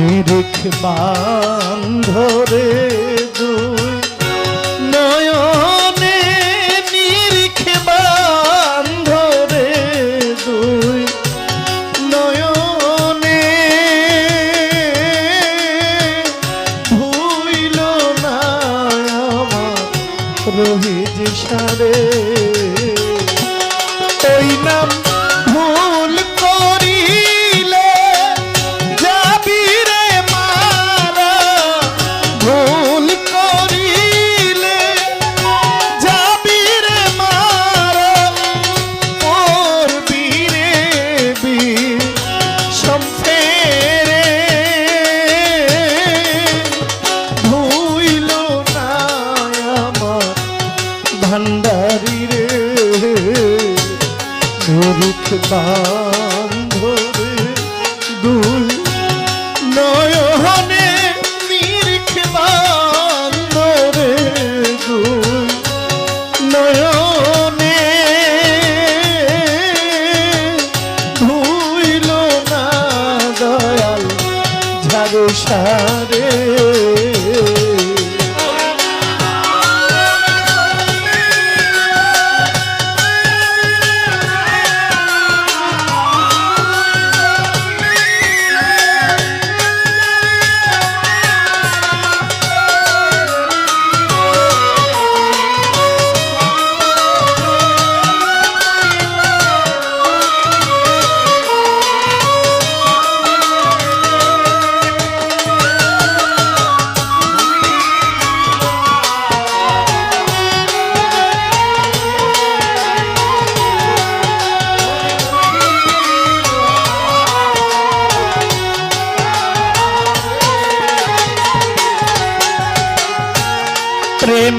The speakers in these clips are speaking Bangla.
নিরিখ বান্ধরে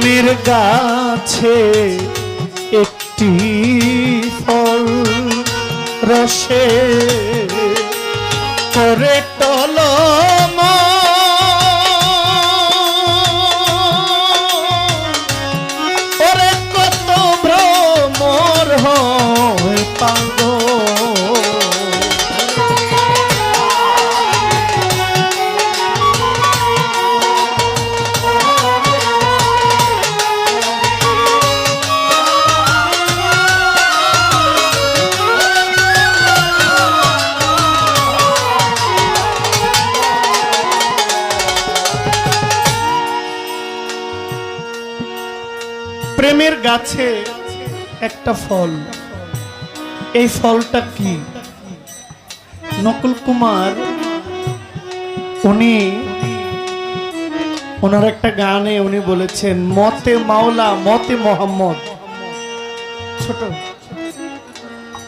প্রেমের গাছে একটি ফল রসে করে টলম। ওরে কত ভ্রমর হয় প্রেমের গাছে একটা ফল। এই ফলটা কি? নকুল কুমার, উনি, ওনার একটা গানে উনি বলেছেন, মতে মাওলা, মতে মোহাম্মদ। ছোট।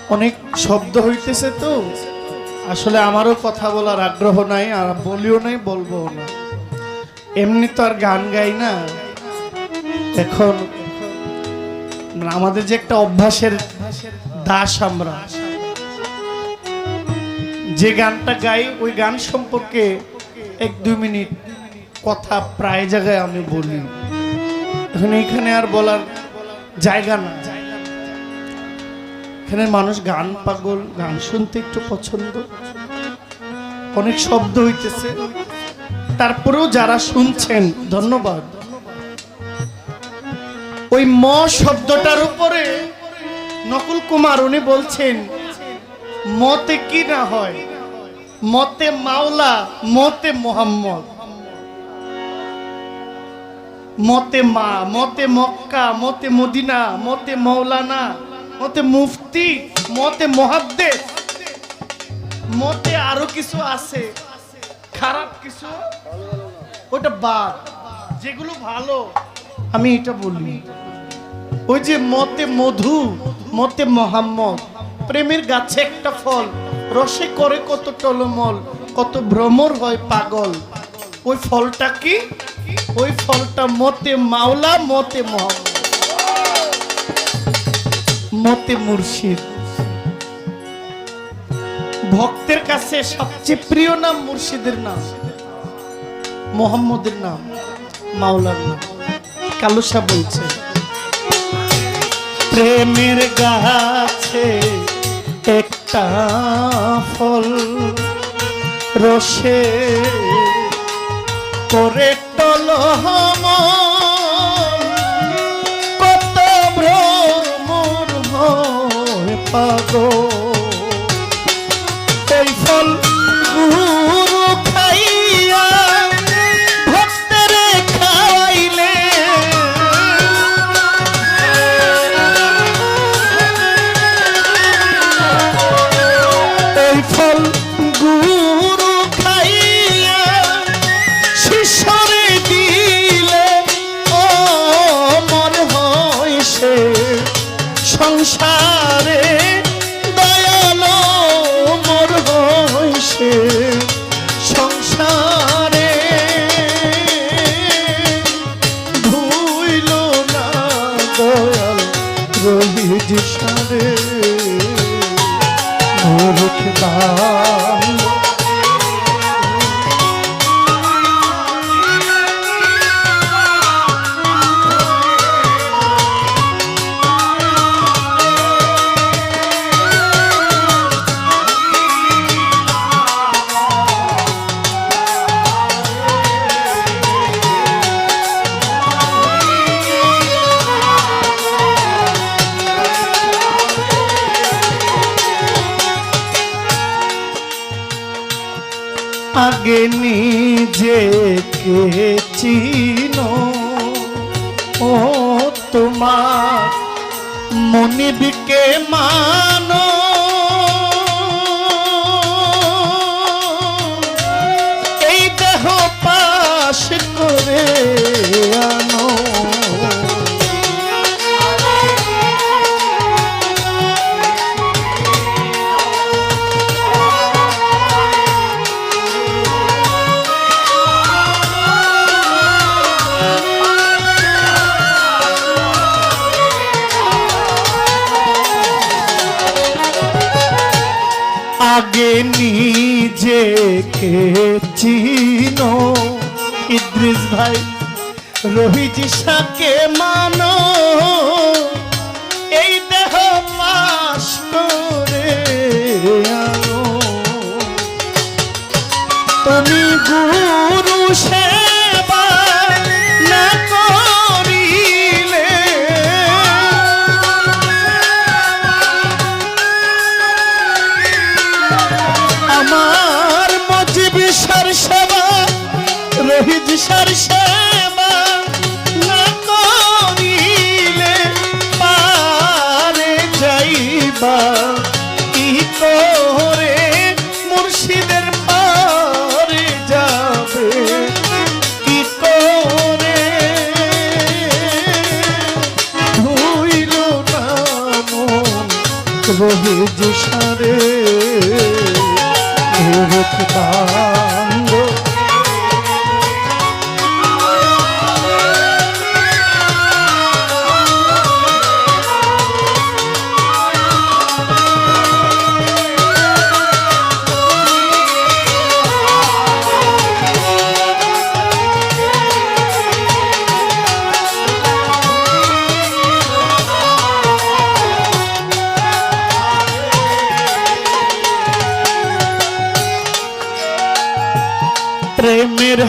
অনেক শব্দ হইতেছে তো। আসলে আমারও কথা বলার আগ্রহ নাই, আর বলিও নাই বলব না। এমনি তো আর গান গাই না। এখন আমাদের যে একটা অভ্যাসের দাস আমরা। যে গানটা গাই, ওই গান সম্পর্কে এক দুই মিনিট কথা প্রায় জায়গায় আমি বলি। এখন এখানে আর বলার জায়গা না। এখানে মানুষ গান পাগল, গান শুনতে একটু পছন্দ। অনেক শব্দ হইতেছে। তারপরেও যারা শুনছেন, ধন্যবাদ। ওই ম শব্দটার উপরে নকুল কুমার উনি বলছেন, মতে কি না হয়? মতে মাওলা, মতে মোহাম্মদ। মতে মা, মতে মক্কা, মতে মদিনা, মতে মৌলানা মতে মুফতি, মতে মহাদ্দেশ মতে আরও কিছু আছে, খারাপ কিছু, ওটা বাদ। যেগুলো ভালো, আমি এটা বলি। ওই যে মতে মধু, মতে মোহাম্মদ। প্রেমের গাছে একটা ফল, রসে করে কত টলমল, কত ভ্রমর হয় পাগল। ওই ফলটা কি? ওই ফলটা মতে মাওলা, মতে মোহাম্মদ। মতে মুর্শিদ। ভক্তের কাছে সবচেয়ে প্রিয় নাম মুর্শিদের নাম। মোহাম্মদের নাম, মাওলার নাম। কালুসা বলছে। প্রেমের গাছে একটা ফল রসে করে টল কত ভ্রমর পাগল। মনিবকে মানো। এই দেহ পাশ করে আগে নিজেকে চিনো? ইদ্রিস ভাই রোহিত সাকে মানো?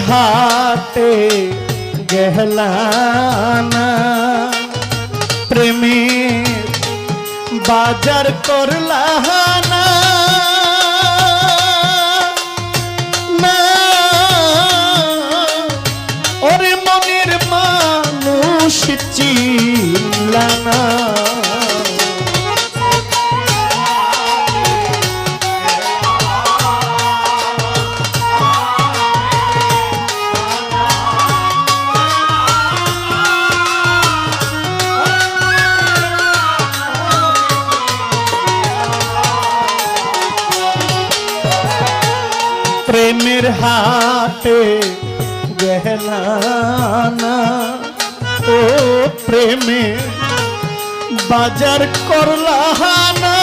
হাতে গেহলানা। প্রেমী বাজার করলাহানা। প্রেমের হাটে গেলানা। ও প্রেমে বাজার করলা করলানা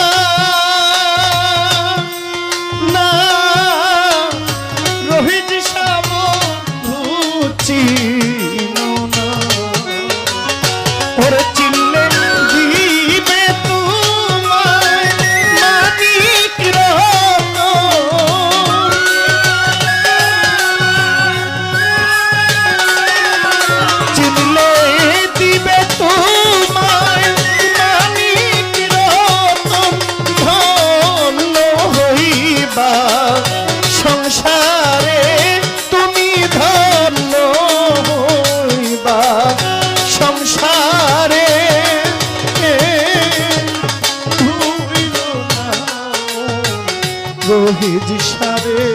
রোহিত সারে।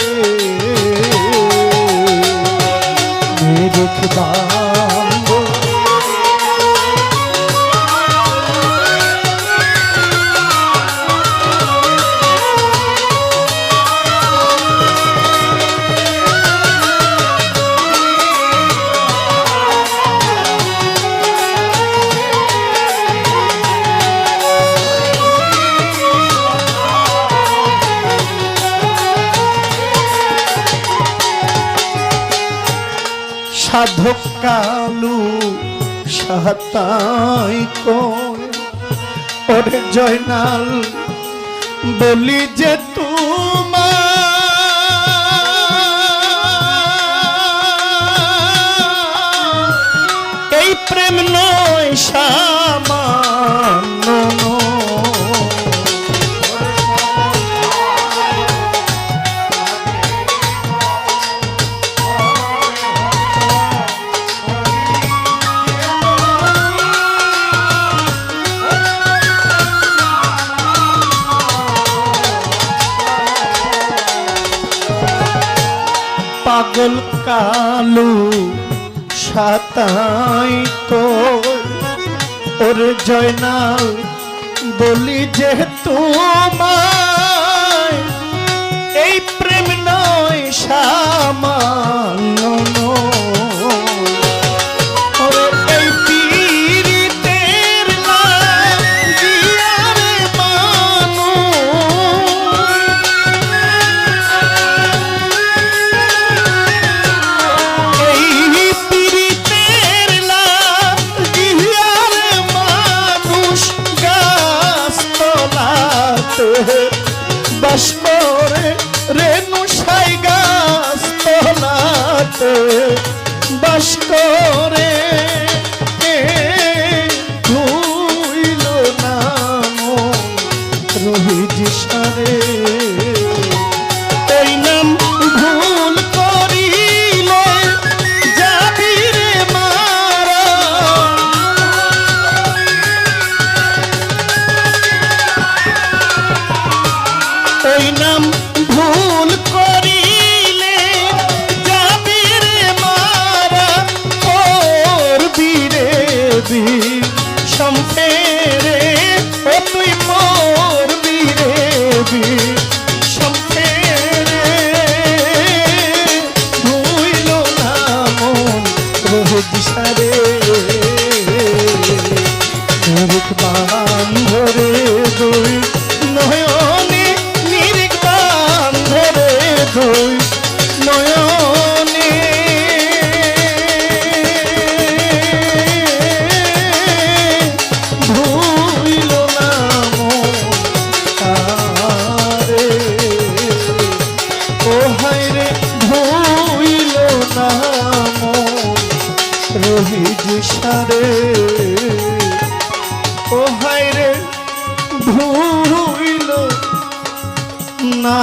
রুখবা সাধকালু সাতাই ওরে জয়নাল বলি যে তুমি এই প্রেম নয় শ্যামা আলু সাতাই তোর। ওর জয়নাল বলি যে তোমায় এই প্রেম নয় সামান্য করতে ওহাইরে ধইল নাম রহিত সারে ওহাইরে ধইল না